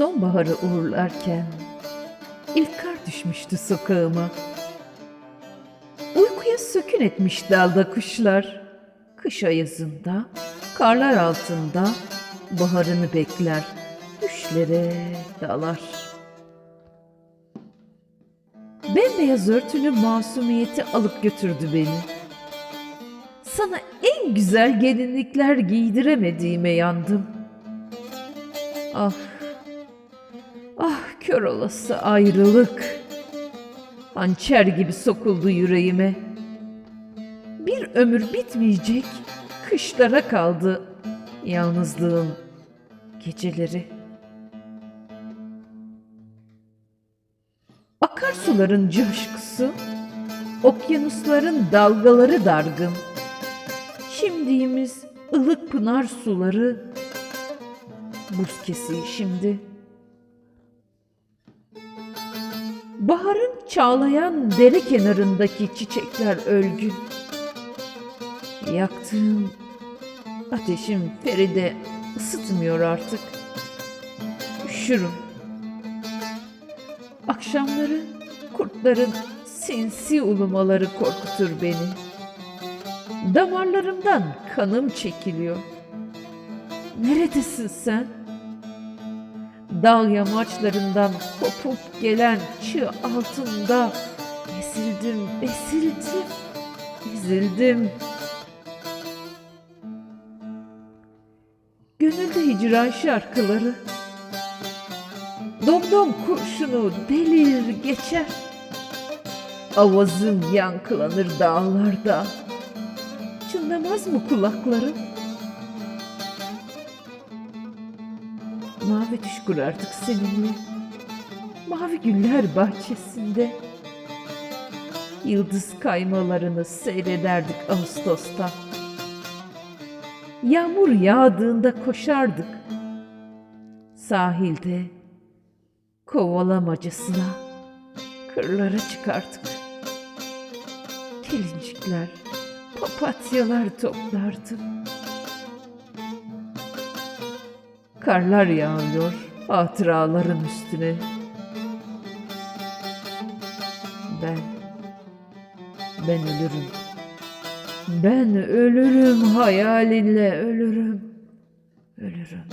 Sonbaharı uğurlarken ilk kar düşmüştü sokağıma. Uykuya sökün etmiş dalda kuşlar. Kış ayazında, karlar altında baharını bekler. Düşlere dalar. Bembeyaz örtülü masumiyeti alıp götürdü beni. Sana en güzel gelinlikler giydiremediğime yandım. Ah, kör olası ayrılık. Hançer gibi sokuldu yüreğime. Bir ömür bitmeyecek kışlara kaldı yalnızlığın geceleri. Akarsuların coşkusu, okyanusların dalgaları dargın. Şimdiğimiz ılık pınar suları buz kesiyor şimdi. Baharın çağlayan dere kenarındaki çiçekler ölgün. Yaktığım ateşim Feride ısıtmıyor artık. Üşürüm. Akşamları kurtların sinsi ulumaları korkutur beni. Damarlarımdan kanım çekiliyor. Neredesin sen? Dağ yamaçlarından kopup gelen çığ altında ezildim, ezildim, ezildim. Gönülde hicran şarkıları, domdom kurşunu delir geçer. Avazım yankılanır dağlarda. Çınlamaz mı kulaklarım? Mavi düş kurardık seninle. Mavi güller bahçesinde. Yıldız kaymalarını seyrederdik Ağustos'ta. Yağmur yağdığında koşardık. Sahilde kovalamacasına kırlara çıkardık. Gelincikler, papatyalar toplardım. Karlar yağıyor hatıraların üstüne. Ben, ben ölürüm. Ben ölürüm hayalinle ölürüm. Ölürüm.